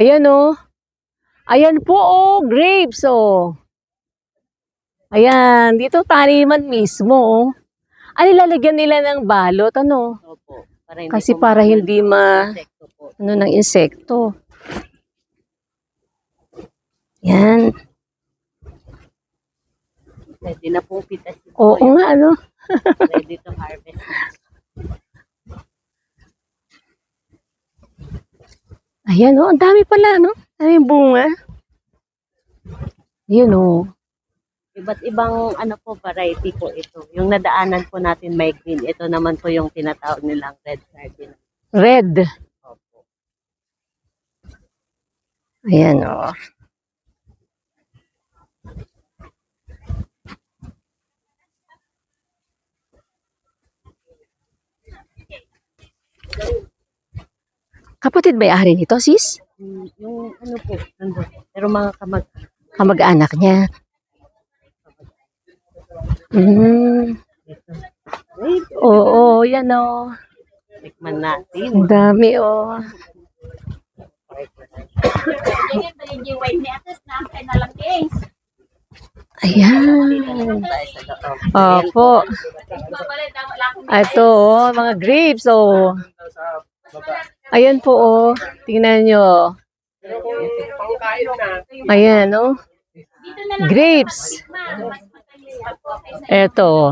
Ayan oh. Ayan po oh, grapes oh. Ayan, dito taniman mismo oh. Ano lalagyan nila ng balot ano? Opo. Para hindi Kasi para hindi ma-. Ano ng insekto. Yan. Pwede na pong pitas. Oo nga ano. Ready to harvest. Ayan oh, ang dami pala no. Ano yung bunga? Yun oh. Iba't ibang ano po variety po ito. Yung nadaanan po natin may green. Ito naman po yung tinatawag nilang red sardine. Red. Opo. Ayan oh. Kapatid may-ari nito, sis? Mm, Yung ano po, nandun. Pero mga kamag Kamag-anak niya. Mm. Oo, yan oh. tikman natin. Ang dami oh. Ayan. Opo. Ito oh, mga grapes oh. Ayan po oh. Tingnan nyo. Ayan oh. Grapes. Ito oh.